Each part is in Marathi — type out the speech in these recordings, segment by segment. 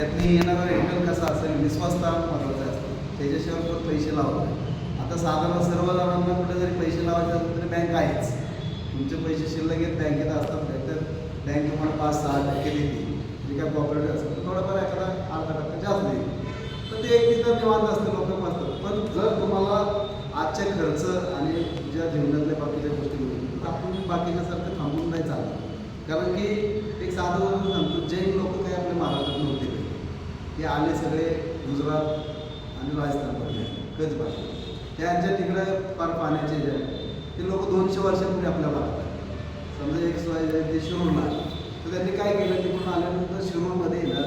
त्यातनी येणारा रिटर्न कसा असेल? विश्वासता महत्त्वाचा असतो त्याच्याशिवाय कोण पैसे लावत आता साधारण सर्वजणांना कुठे जरी पैसे लावायचे असेल तरी बँक आहेच. तुमचे पैसे शिल्लक येत बँकेत असतात तर बँक तुम्हाला पाच सहा टक्के देते जे काय कॉपरेटिव्ह असतात तर थोडंफार एखादा अर्धा टक्का जास्त देईल. तर ते एक तिथं निवांत असतं लोक असतात. पण जर तुम्हाला आजच्या खर्च आणि तुझ्या जीवनातल्या बाकीच्या गोष्टी होतील तर आपण बाकीच्यासारखं थांबून नाही चालत. कारण की एक साधं सांगतो जैन लोक काही आपल्या महाराष्ट्रात नव्हते. ते आले सगळे गुजरात आणि राजस्थानमध्ये कच भाषा त्यांच्या तिकडं फार पाण्याचे जे आहे, ते लोक दोनशे वर्षापूर्वी आपल्या भागात समजा एक ते शिरूरला. तर त्यांनी काय केलं? तिकडून आल्यानंतर शिरूरमध्ये ना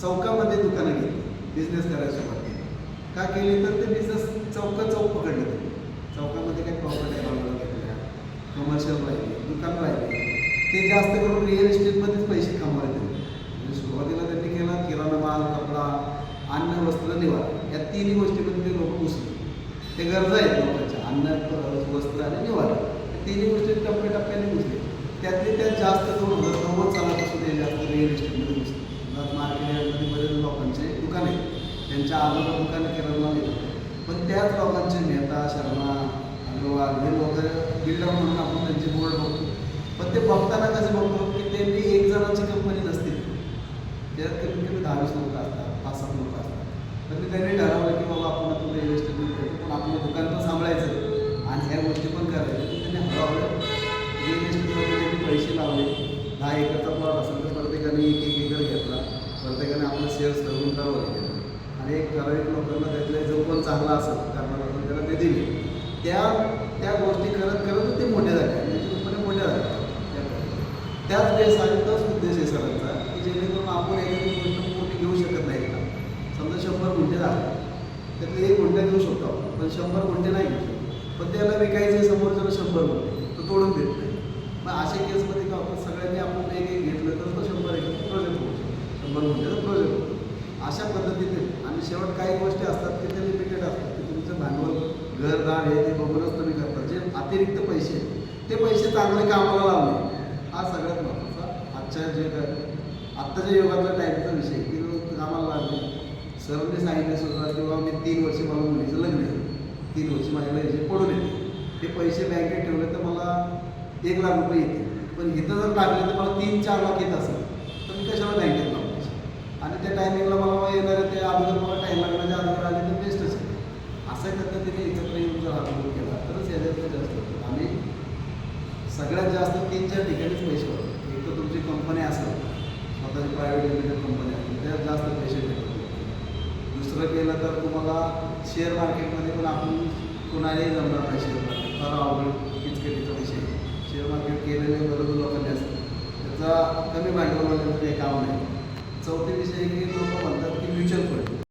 चौकामध्ये दुकानं घेतली बिझनेस करायला सुरुवात केली. का केली? तर ते बिझनेस चौक चौक पकडले ते चौकामध्ये काही प्रॉपर्टी बांधला घेतल्या कमर्शियल राहिले दुकान राहिले. ते जास्त करून रिअल इस्टेटमध्येच पैसे कमवायचे. सुरुवातीला त्यांनी केला किराणा माल कपडा अन्न वस्त्र निवारा. या तिन्ही गोष्टीमध्ये ते लोक घुसले ते गरजा आहेत लोकांच्या अन्न वस्त्र आणि निवारा. तिन्ही गोष्टी टप्प्याटप्प्याने घुसले त्यातले त्यात जास्त दोन हजार नव्वद सालापासून ते जास्त रिअल इस्टेटमध्ये घुसले मार्केट बरेच लोकांचे दुकान आहेत. त्यांच्या आजोबा दुकानं किराणा येतात पण त्याच लोकांचे नेता शर्मा अग्रवाल हे लोक बिल्डर म्हणून आपण त्यांचे बोर्ड बघतो. पण ते बघताना कसं बघतो की त्यांनी एक जणांची कंपनी नसते. त्यात कमीत कमी दहावीस लोक असतात पाच सात लोक असतात. तर मी त्यांनी ठरवलं की बाबा आपण आता रिअल इस्टेटमध्ये करतो पण आपलं दुकान पण सांभाळायचं आणि ह्या गोष्टी पण करायच्या. तर त्यांनी हळूहळू रिअल इस्टेटमध्ये त्यांनी पैसे लावले. दहा एकरचा प्लॉट असेल तर प्रत्येकाने एक एक एकर घेतला. प्रत्येकाने आपलं शेअर्स ठरवून ठरवलं आणि एक ठराविक लोकांना त्यातले जो पण चांगला असेल करणार त्याला ते दिले. त्या त्या गोष्टी करत करत ते मोठे झाले आणि मोठ्या मोठे त्या- त्याच वेळेस आणि तोच उद्देश आहे सरांचा. जेणेकरून आपण एखादी गोष्ट मोठी घेऊ शकत नाही का समजा शंभर गुंठे झाले त्यातले एक गुंठा घेऊ शकतो आपण पण शंभर गुंठे नाही घेऊ शकतो. पण त्याला विकायचे समोर समोरच्याला शंभर गुंठे तो तोडून देत नाही. मग अशा केसमध्ये का आपण सगळ्यांनी आपण एक एक घेतलं तर तो शंभर एक प्रोजेक्ट होऊ शकतो. शंभर गुंठेचा प्रोजेक्ट होतो अशा पद्धतीने आणि शेवट काही गोष्टी असतात की ते लिमिटेड असतात. की तुमचं भांडवल घरदार हे ते बघूनच तुम्ही करता. जे अतिरिक्त पैसे ते पैसे चांगले कामाला लावणे हा सगळ्यात महत्त्वाचा आजच्या जे काय- आत्ताच्या युगातला टाईपचा विषय की कामाला लागले. सरांनी सांगितलं सुद्धा की बाबा मी तीन वर्ष मला मुलीचं लग्न आहे. तीन वर्ष माझ्या याचे पडून येते. ते पैसे बँकेत ठेवले तर मला एक लाख रुपये येतील. पण इथं जर लागले तर मला तीन चार लाख येत असेल. तर मी कशाला बँकेत लावायचे आणि त्या टायमिंगला मला येणार ते अगोदर मला टाईम लागण्याच्या अगोदर आले तर बेस्टच आहे अशा पद्धतीने एकत्र येऊन जर अनुभव केला तरच याच्यात जास्त होतं. आणि सगळ्यात जास्त तीन चार ठिकाणीच पैसे होतात एक तर तुमची कंपनी असेल स्वतःची प्रायव्हेट लिमिटेड कंपनी त्यात जास्त पैसे भेटतात दुसरं केलं तर तुम्हाला शेअर मार्केटमध्ये पण आपण कुणालाही जमणार नाही शेअर मार्केट फार आवड किचकटीचा विषय शेअर मार्केट केलेले बरोबर लोकांनी असतं त्याचा कमी भांडवल काही काम नाही. चौथे विषय की लोक म्हणतात की म्युच्युअल फंड